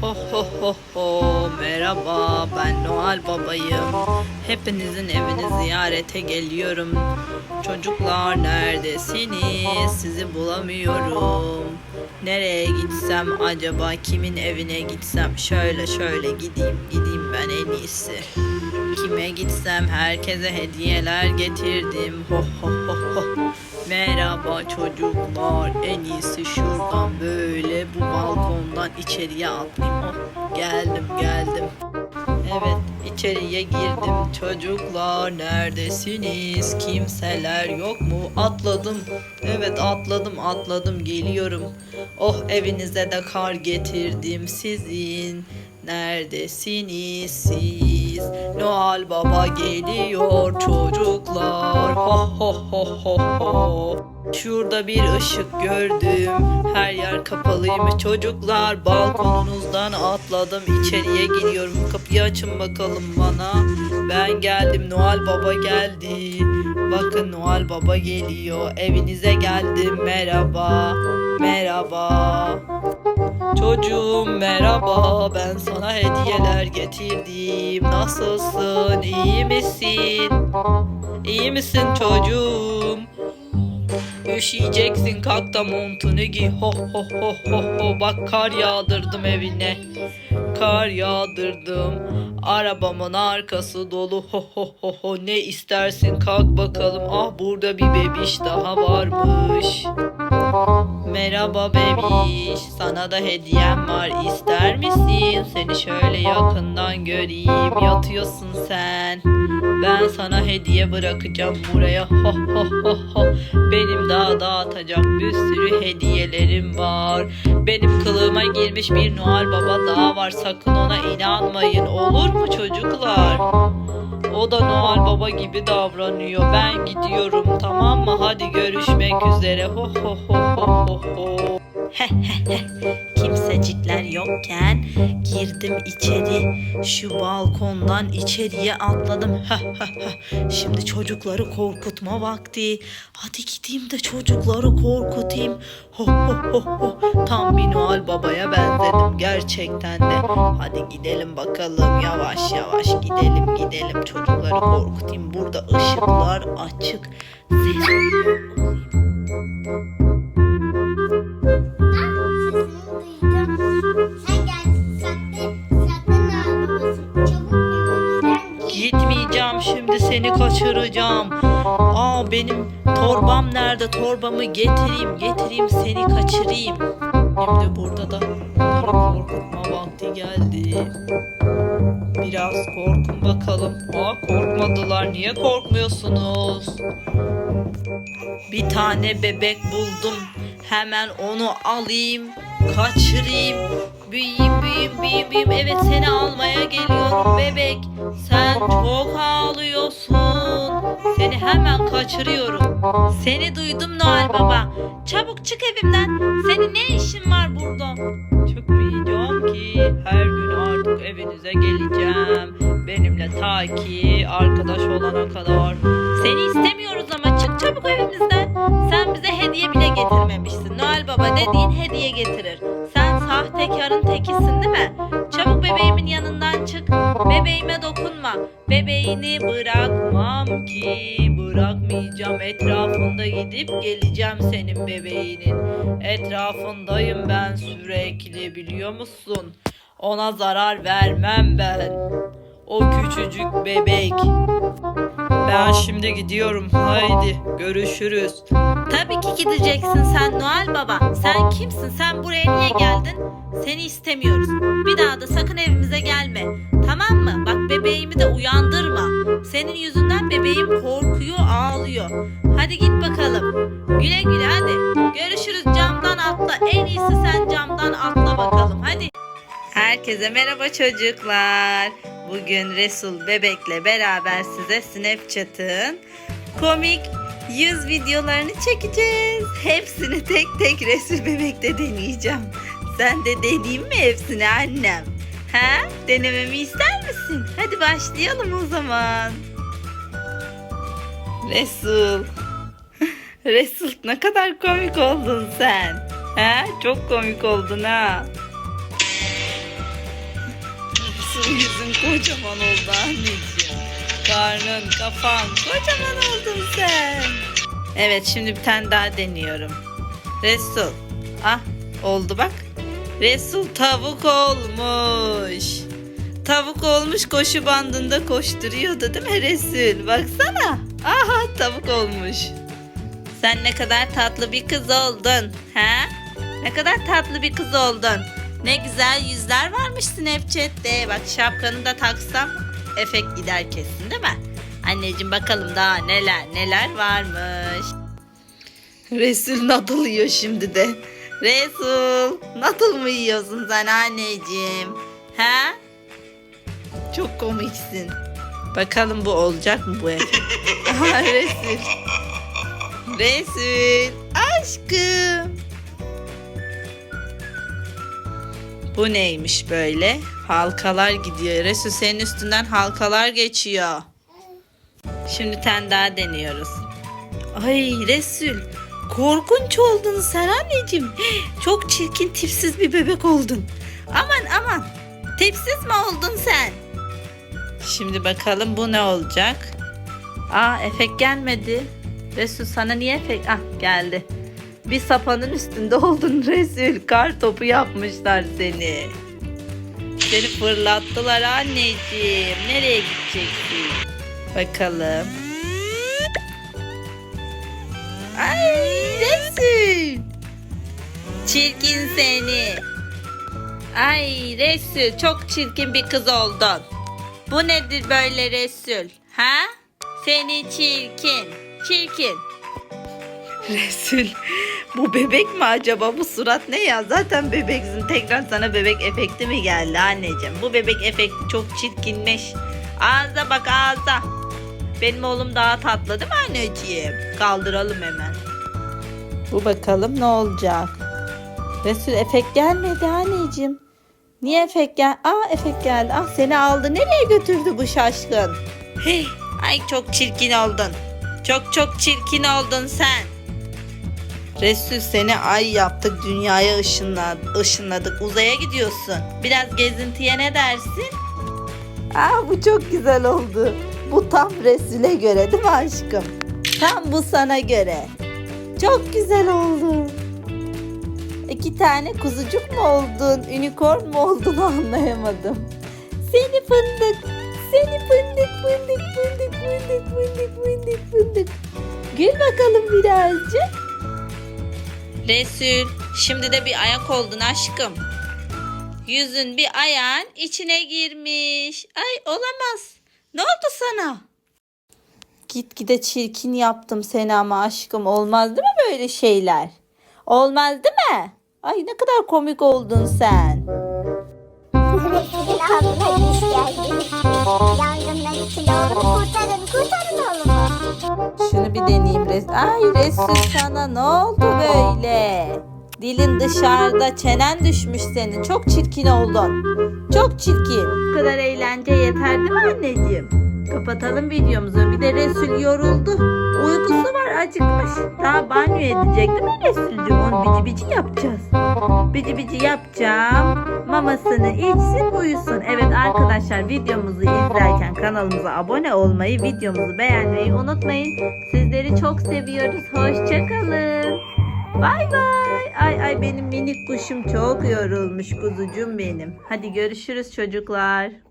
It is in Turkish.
Ho ho ho ho merhaba ben Noel babayım. Hepinizin evini ziyarete geliyorum. Çocuklar neredesiniz? Sizi bulamıyorum. Nereye gitsem acaba kimin evine gitsem? Şöyle şöyle gideyim gideyim ben en iyisi. Kime gitsem herkese hediyeler getirdim. Ho ho ho ho. Merhaba çocuklar. En iyisi şuradan böyle bu balkondan içeriye atlayayım. Oh, geldim geldim. Evet içeriye girdim. Çocuklar neredesiniz? Kimseler yok mu? Atladım. Evet atladım atladım geliyorum. Oh evinize de kar getirdim sizin. Neredesiniz siz? Noel Baba geliyor çocuklar. Ho ho ho ho ho. Şurada bir ışık gördüm. Her yer kapalıymış çocuklar. Balkonunuzdan atladım. içeriye giriyorum. Kapıyı açın bakalım bana. Ben geldim. Noel Baba geldi. Bakın Noel Baba geliyor. Evinize geldim. Merhaba. Merhaba. Çocuğum merhaba ben sana hediyeler getirdim. Nasılsın? İyi misin? İyi misin çocuğum? Üşüyeceksin kalk da montunu giy. Ho ho ho ho ho bak kar yağdırdım evine. Kar yağdırdım. Arabamın arkası dolu. Ho ho ho ho ne istersin kalk bakalım. Ah burada bir bebiş daha varmış. Merhaba bebiş, sana da hediyem var. İster misin? Seni şöyle yakından göreyim. Yatıyorsun sen. Ben sana hediye bırakacağım buraya. Ho ho ho ho. Benim daha dağıtacak bir sürü hediyelerim var. Benim kılığıma girmiş bir Noel Baba daha var. Sakın ona inanmayın. Olur mu çocuklar? O da Noel Baba gibi davranıyor. Ben gidiyorum tamam mı? Hadi görüşmek üzere. Ho ho ho ho ho ho. Kimsecikler yokken girdim içeri. Şu balkondan içeriye atladım. Şimdi çocukları korkutma vakti. Hadi gideyim de çocukları korkutayım. Ho ho ho ho. Tam bir Noel Baba'ya benzedim gerçekten de. Hadi gidelim bakalım yavaş yavaş gidelim gidelim çocukları korkutayım. Burada ışıklar açık. Ses Gitmeyeceğim şimdi seni kaçıracağım. Aa benim torbam nerede? Torbamı getireyim getireyim seni kaçırayım. Şimdi burada da onları korkutma vakti geldi. Biraz korkun bakalım. Aa korkmadılar. Niye korkmuyorsunuz? Bir tane bebek buldum. Hemen onu alayım, kaçırayım. Büyüyeyim, büyüyeyim, büyüyeyim, büyüyeyim. Evet seni almaya geliyorum bebek. Sen çok ağlıyorsun. Seni hemen kaçırıyorum. Seni duydum Noel Baba. Çabuk çık evimden. Senin ne işin var burada? Çıkmayacağım ki. Her gün artık evinize geleceğim. Benimle ta ki arkadaş olana kadar. Seni istemiyoruz ama çık çabuk evimizden. Sen bize hediye bile getirmemişsin. Dediğin hediye getirir. Sen sahtekarın tekisin değil mi? Çabuk bebeğimin yanından çık. Bebeğime dokunma. Bebeğini bırakmam ki. Bırakmayacağım. Etrafında gidip geleceğim senin bebeğinin. Etrafındayım ben sürekli biliyor musun? Ona zarar vermem ben. O küçücük bebek. Ben şimdi gidiyorum. Haydi görüşürüz. Tabii ki gideceksin sen Noel Baba. Sen kimsin? Sen buraya niye geldin? Seni istemiyoruz. Bir daha da sakın evimize gelme. Tamam mı? Bak bebeğimi de uyandırma. Senin yüzünden bebeğim korkuyor, ağlıyor. Hadi git bakalım. Güle güle hadi. Görüşürüz camdan atla. En iyisi sen camdan atla bakalım. Hadi. Herkese merhaba çocuklar. Bugün Resul Bebek'le beraber size Snapchat'ın komik yüz videolarını çekeceğiz. Hepsini tek tek Resul Bebek'te deneyeceğim. Sen de deneyeyim mi hepsini annem? Ha? Denememi ister misin? Hadi başlayalım o zaman. Resul. Resul ne kadar komik oldun sen. Ha? Çok komik oldun ha. Nasıl yüzün kocaman oldu anneciğim? Karnın, kafan kocaman oldun sen. Evet şimdi bir tane daha deniyorum. Resul. Ah oldu bak. Resul tavuk olmuş. Tavuk olmuş koşu bandında koşturuyordu değil mi Resul? Baksana. Aha tavuk olmuş. Sen ne kadar tatlı bir kız oldun. He? Ne kadar tatlı bir kız oldun. Ne güzel yüzler varmış Snapchat'te. Bak şapkanı da taksam efekt gider kesin değil mi? Anneciğim bakalım daha neler neler varmış. Resul nadıl yiyor şimdi de. Resul nadıl mı yiyorsun sen anneciğim? He? Çok komiksin. Bakalım bu olacak mı bu efekt? Aha Resul. Resul aşkım. Bu neymiş böyle? Halkalar gidiyor. Resul senin üstünden halkalar geçiyor. Şimdi ten daha deniyoruz. Ay Resul korkunç oldun sen anneciğim. Çok çirkin tipsiz bir bebek oldun. Aman aman tipsiz mi oldun sen? Şimdi bakalım bu ne olacak? Aa efekt gelmedi. Resul sana niye efekt? Ah geldi. Bir sapanın üstünde oldun Resul. Kar topu yapmışlar seni. Seni fırlattılar anneciğim. Nereye gideceksin? Bakalım. Ay Resul. Çirkin seni. Ay Resul çok çirkin bir kız oldun. Bu nedir böyle Resul? Ha? Seni çirkin. Çirkin. Resul. Bu bebek mi acaba? Bu surat ne ya? Zaten bebeksin. Tekrar sana bebek efekti mi geldi anneciğim? Bu bebek efekti çok çirkinmiş. Ağza bak ağza. Benim oğlum daha tatlı değil mi anneciğim? Kaldıralım hemen. Bu bakalım ne olacak? Resul efekt gelmedi anneciğim. Niye efekt gel? Aa efekt geldi. Ah seni aldı. Nereye götürdü bu şaşkın? Hey ay çok çirkin oldun. Çok çok çirkin oldun sen Resul seni ay yaptık dünyaya ışınladık, ışınladık uzaya gidiyorsun. Biraz gezintiye ne dersin? Aa bu çok güzel oldu. Bu tam Resul'e göre değil mi aşkım? Tam bu sana göre. Çok güzel oldu. İki tane kuzucuk mu oldun, unicorn mu oldun anlayamadım. Seni fındık, seni fındık, fındık, fındık, fındık, fındık, fındık, fındık. Gül bakalım birazcık. Resul, şimdi de bir ayak oldun aşkım. Yüzün bir ayağın içine girmiş. Ay olamaz. Ne oldu sana? Gitgide çirkin yaptım seni ama aşkım. Olmaz değil mi böyle şeyler? Olmaz değil mi? Ay ne kadar komik oldun sen. Resul'ün geldi. İçinde oğlumu kurtarın, kurtarın oğlumu. Şunu bir deneyeyim Res. Ay Resul sana ne oldu böyle? Dilin dışarıda, çenen düşmüş senin. Çok çirkin oldun. Çok çirkin. Bu kadar eğlence yeter değil mi anneciğim? Kapatalım videomuzu. Bir de Resul yoruldu. Uykusu var acıkmış. Daha banyo edecek değil mi Resulcüğüm? Onu bici bici yapacağız. Bici bici yapacağım. Mamasını içsin uyusun. Evet arkadaşlar videomuzu izlerken kanalımıza abone olmayı, videomuzu beğenmeyi unutmayın. Sizleri çok seviyoruz. Hoşçakalın. Bay bay. Ay ay benim minik kuşum çok yorulmuş kuzucum benim. Hadi görüşürüz çocuklar.